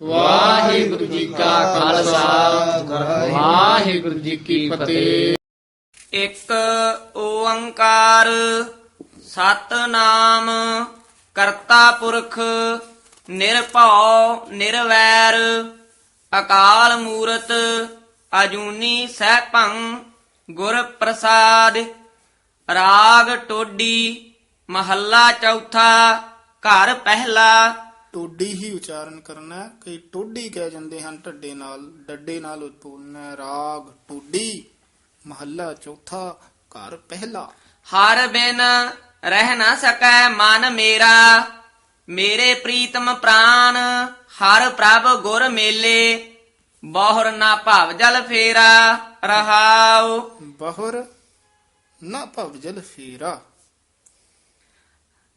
ਵਾਹਿਗੁਰੂ ਜੀ ਕਾ ਖਾਲਸਾ। ਵਾਹਿਗੁਰੂ ਜੀ ਕੀ ਫਤਿਹ। ਇੱਕ ਓੰਕਾਰ ਸਤਨਾਮ ਕਰਤਾ ਪੁਰਖ ਨਿਰਭਉ ਨਿਰਵੈਰ ਅਕਾਲ ਮੂਰਤ ਅਜੂਨੀ ਸੈਭੰ ਗੁਰ ਪ੍ਰਸਾਦ। ਰਾਗ ਟੋਡੀ ਮਹੱਲਾ ਚੌਥਾ ਘਰ ਪਹਿਲਾ ਟੋਡੀ ਹੀ ਉਚਾਰਨ ਕਰਨਾ ਹੈ। ਕਈ ਟੋਡੀ ਕਹਿ ਜਾਂਦੇ ਹਨ ਢੱਡੇ ਨਾਲ ਡੱਡੇ ਨਾਲ ਹੈ। ਰਾਗ ਟੋਡੀ ਮਹੱਲਾ ਚੌਥਾ ਘਰ ਪਹਿਲਾ ਹਰ ਬਿਨ ਰਹਿ ਨਾ ਸਕੈ ਮਨ ਮੇਰਾ ਮੇਰੇ ਪ੍ਰੀਤਮ ਪ੍ਰਾਨ ਹਰ ਪ੍ਰਭ ਗੁਰ ਮੇਲੇ ਬਹੁਰ ਨਾ ਭਵ ਜਲ ਫੇਰਾ ਰਹਾਉ ਬਹੁਰ ਨਾ ਭਵ ਜਲ ਫੇਰਾ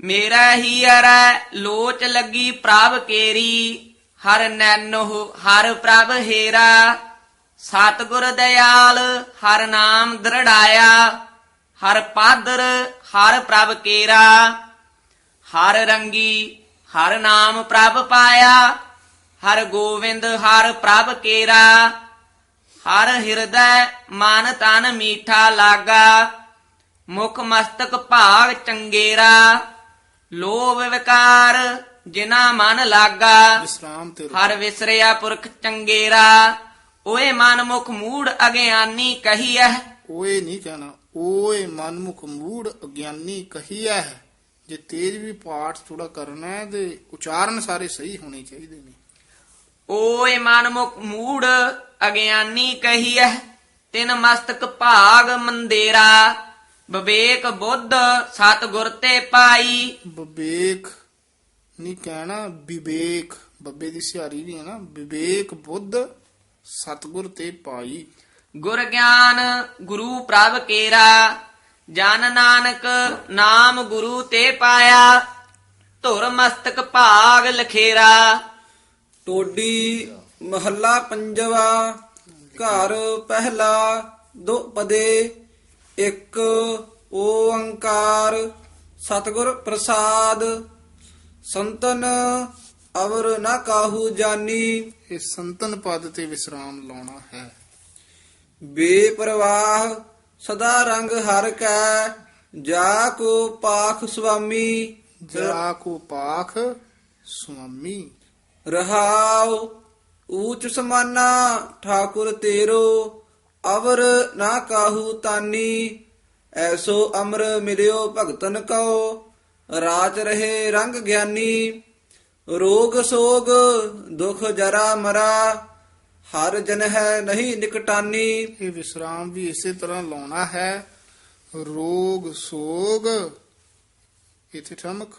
ਮੇਰਾ ਹੀ ਅਰੈ, ਲੋਚ ਲੱਗੀ ਪ੍ਰਭ ਕੇਰੀ, ਹਰ ਨੈਨੋ ਹਰ ਪ੍ਰਭ ਹੇਰਾ। ਸਤਿਗੁਰ ਦਇਆਲ, ਹਰ ਨਾਮ ਦ੍ਰਿੜਾਇਆ, ਹਰ ਪਾਦਰ, ਹਰ ਪ੍ਰਭ ਕੇਰਾ। ਹਰ ਰੰਗੀ, ਹਰ ਨਾਮ ਪ੍ਰਭ ਪਾਇਆ, ਹਰ ਗੋਵਿੰਦ, ਹਰ ਪ੍ਰਭ ਕੇਰਾ। ਹਰ ਹਿਰਦੈ, ਮਨ ਤਨ ਮੀਠਾ ਲਾਗਾ, ਮੁਖ ਮਸਤਕ ਭਾਗ ਚੰਗੇਰਾ। ਲੋਭ ਵਿਕਾਰ ਜਿਨਾ ਮਨ ਲਾਗਾ ਵਿਸਰਾਮ ਤੇ। ਹਰ ਵਿਸਰਿਆ ਪੁਰਖ ਚੰਗੇਰਾ। ਓਏ ਮਨ ਮੁਖ ਮੂੜ ਅਗਿਆਨੀ ਕਹੀਐ। ਓਏ ਨਹੀਂ ਕਹਿਣਾ ਓਏ ਮਨਮੁਖ ਮੂੜ ਅਗਿਆਨੀ ਕਹੀਐ। ਜੇ ਤੇਜ ਵੀ ਪਾਠ ਥੋੜਾ ਕਰਨਾ ਹੈ ਤੇ ਉਚਾਰਨ ਸਾਰੇ ਸਹੀ ਹੋਣੇ ਚਾਹੀਦੇ ਨੇ। ਓਏ ਮਨ ਮੁਖ ਮੂੜ ਅਗਿਆਨੀ ਕਹੀਐ। ਤਿਨ ਮਸਤਕ ਭਾਗ ਮੰਦੇਰਾ। ਵਿਵੇਕ ਬੁੱਧ ਸਤਿਗੁਰ ਤੇ ਪਾਈ। ਵਿਵੇਕ ਨਹੀਂ ਕਹਿਣਾ ਵਿਵੇਕ। ਬੱਬੇ ਦੀ ਸਿਹਾਰੀ ਵੀ ਹੈ ਨਾ ਵਿਵੇਕ ਬੁੱਧ ਸਤਗੁਰ ਤੇ ਪਾਈ। ਗੁਰ ਗਿਆਨ ਗੁਰੂ ਪ੍ਰਭ ਕੇਰਾ ਜਨ ਨਾਨਕ ਨਾਮ ਗੁਰੂ ਤੇ ਪਾਇਆ। ਧੁਰ ਮਸਤਕ ਭਾਗ ਲਖੇਰਾ। ਟੋਡੀ ਮਹੱਲਾ ਪੰਜਵਾ ਘਰ ਪਹਿਲਾ ਦੋ ਪਦੇ ਇੱਕ ਓੰਕਾਰ ਸਤਿਗੁਰ ਪ੍ਰਸਾਦ ਸੰਤਨ ਅਵਰ ਨਾ ਕਾਹੂ ਜਾਨੀ। ਇਹ ਸੰਤਨ ਪਦ ਤੇ ਵਿਸਰਾਮ ਲਾਉਣਾ ਹੈ। ਬੇਪਰਵਾਹ ਸਦਾ ਰੰਗ ਹਰ ਕੈ ਜਾ ਕੋ ਪਾਖ ਸੁਆਮੀ। ਜਾ ਕੋ ਪਾਖ ਸੁਆਮੀ। ਰਹਾਉ ਊਚ ਸਮਾਨਾ ਠਾਕੁਰ ਤੇਰੋ। ਅਵਰ ਨਾ ਕਾਹੂ ਤਾਨੀ, ਐਸੋ ਅਮਰ ਮਿਲਿਓ ਭਗਤਨ ਕਉ। ਰਾਜ ਰਹੇ ਰੰਗ ਗਿਆਨੀ, ਰੋਗ ਸੋਗ ਦੁਖ ਜਰਾ ਮਰਾ। ਹਰ ਜਨ ਹੈ ਨਹੀਂ ਨਿਕਟਾਨੀ। ਇਹ ਵਿਸਰਾਮ ਵੀ ਇਸੇ ਤਰ੍ਹਾਂ ਲਾਉਣਾ ਹੈ। ਰੋਗ ਸੋਗ, ਇਥੇ ਠਮਕ।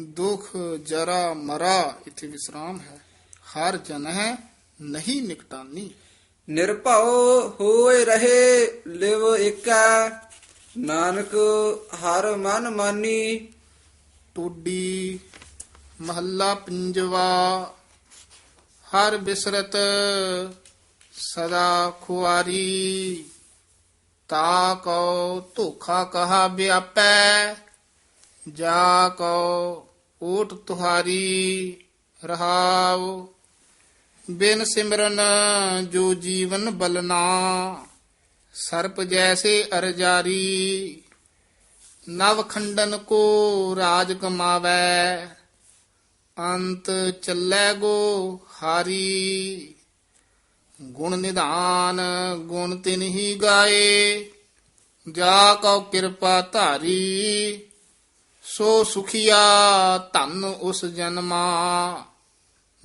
ਦੁਖ ਜਰਾ ਮਰਾ, ਇਥੇ ਵਿਸਰਾਮ ਹੈ। ਹਰ ਜਨ ਹੈ ਨਹੀਂ ਨਿਕਟਾਨੀ। ਨਿਰਭਉ ਹੋਏ ਰਹੇ, ਲਿਵ ਏਕੈ ਨਾਨਕ ਹਰ ਮਨ ਮਾਨੀ, ਟੋਡੀ। ਮਹੱਲਾ ਪੰਜਵਾ, ਹਰ ਬਿਸਰਤ ਸਦਾ ਖੁਆਰੀ। ਤਾ ਕਉ ਧੋਖਾ ਕਹਾ ਵਿਆਪੈ, ਜਾ ਕਉ ਓਟ ਤੁਹਾਰੀ ਰਹਾਉ। ਬਿਨ ਸਿਮਰਨ ਜੋ ਜੀਵਨ ਬਲਨਾ, ਸਰਪ ਜੈਸੇ ਅਰਜਾਰੀ, ਨਵ ਖੰਡਨ ਕੋ ਰਾਜ ਕਮਾਵੈ, ਅੰਤ ਚੱਲੈ ਗੋ ਹਾਰੀ। ਗੁਣ ਨਿਧਾਨ, ਗੁਣ ਤਿਨ ਹੀ ਗਾਏ, ਜਾ ਕਉ ਕਿਰਪਾ ਧਾਰੀ। ਸੋ ਸੁਖੀਆ ਧਨ ਉਸ ਜਨਮਾ।